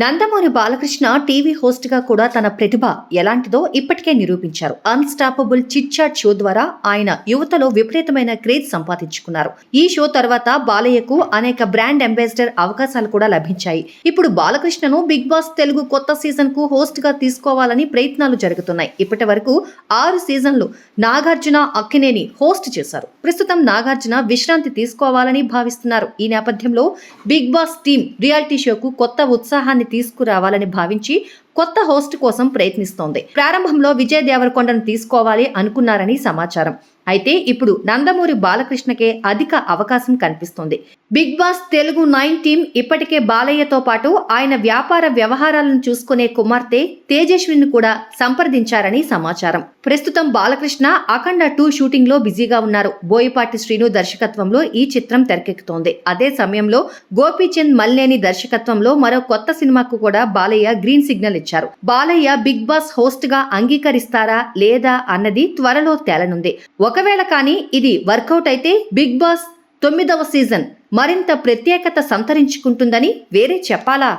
Nandamuri Balakrishna TV హోస్ట్గా కూడా తన ప్రతిభ ఎలాంటిదో ఇప్పటికే నిరూపించారు. అన్స్టాపబుల్ చిట్ చాట్ షో ద్వారా ఆయన యువతలో విపరీతమైన క్రేజ్ సంపాదించుకున్నారు. ఈ షో తర్వాత బాలయ్యకు అనేక బ్రాండ్ అంబాసిడర్ అవకాశాలు కూడా లభించాయి. ఇప్పుడు బాలకృష్ణను బిగ్ బాస్ తెలుగు కొత్త సీజన్కు హోస్ట్గా తీసుకోవాలని ప్రయత్నాలు జరుగుతున్నాయి. ఇప్పటి వరకు ఆరు సీజన్లు నాగార్జున అక్కినేని హోస్ట్ చేశారు. ప్రస్తుతం నాగార్జున విశ్రాంతి తీసుకోవాలని భావిస్తున్నారు. ఈ నేపథ్యంలో బిగ్ బాస్ టీం రియాలిటీ షోకు కొత్త ఉత్సాహాన్ని తీసుకురావాలని భావించి కొత్త హోస్ట్ కోసం ప్రయత్నిస్తోంది. ప్రారంభంలో విజయ్ దేవరకొండను తీసుకోవాలి అనుకున్నారని సమాచారం. అయితే ఇప్పుడు నందమూరి బాలకృష్ణకే అధిక అవకాశం కనిపిస్తుంది. Big Boss Telugu nine team ఇప్పటికే బాలయ్యతో పాటు ఆయన వ్యాపార వ్యవహారాలను చూసుకునే కుమార్తె తేజస్విని కూడా సంప్రదించారని సమాచారం. ప్రస్తుతం బాలకృష్ణ అఖండ టూ షూటింగ్లో బిజీగా ఉన్నారు. బోయపాటి శ్రీను దర్శకత్వంలో ఈ చిత్రం తెరకెక్కుతోంది. అదే సమయంలో గోపీచంద్ మల్లేని దర్శకత్వంలో మరో కొత్త సినిమాకు కూడా బాలయ్య గ్రీన్ సిగ్నల్ ఇచ్చారు. బాలయ్య బిగ్ బాస్ హోస్ట్గా అంగీకరిస్తారా లేదా అన్నది త్వరలో తేలనుంది. ఒకవేళ కానీ ఇది వర్కౌట్ అయితే బిగ్ బాస్ తొమ్మిదవ సీజన్ మరింత ప్రత్యేకత సంతరించుకుంటుందని వేరే చెప్పాలా?